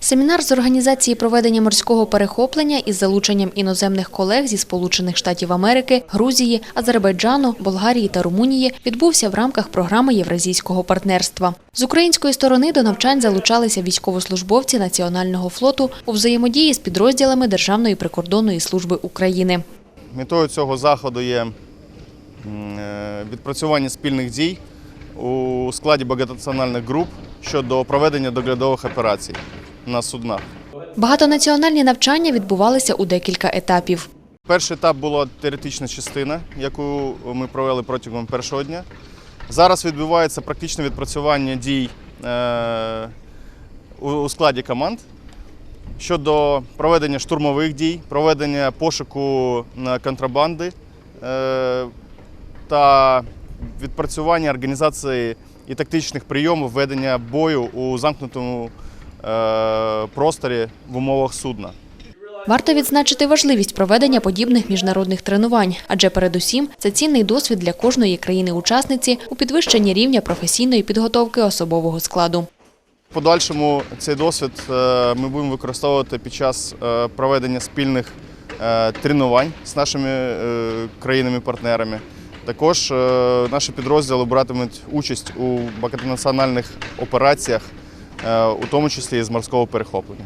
Семінар з організації проведення морського перехоплення із залученням іноземних колег зі Сполучених Штатів Америки, Грузії, Азербайджану, Болгарії та Румунії відбувся в рамках програми Євразійського партнерства. З української сторони до навчань залучалися військовослужбовці Національного флоту у взаємодії з підрозділами Державної прикордонної служби України. Метою цього заходу є е, відпрацювання спільних дій у складі багатонаціональних груп щодо проведення доглядових операцій на суднах. Багатонаціональні навчання відбувалися у декілька етапів. Перший етап була теоретична частина, яку ми провели протягом першого дня. Зараз відбувається практичне відпрацювання дій е, у- складі команд щодо проведення штурмових дій, проведення пошуку контрабанди е, та відпрацювання організації і тактичних прийомів ведення бою у замкнутому просторі в умовах судна. Варто відзначити важливість проведення подібних міжнародних тренувань, адже передусім це цінний досвід для кожної країни-учасниці у підвищенні рівня професійної підготовки особового складу. В подальшому цей досвід е, ми будемо використовувати під час е, проведення спільних е, тренувань з нашими е, країнами-партнерами. Також е, наші підрозділи братимуть участь у багатонаціональних операціях, е, у тому числі і з морського перехоплення.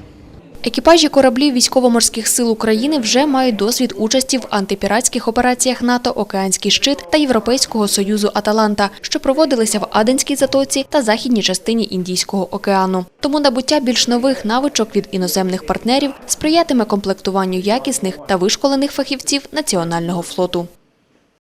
Екіпажі кораблів військово-морських сил України вже мають досвід участі в антипіратських операціях НАТО Океанський щит та Європейського союзу Аталанта, що проводилися в Аденській затоці та західній частині Індійського океану. Тому набуття більш нових навичок від іноземних партнерів сприятиме комплектуванню якісних та вишколених фахівців національного флоту.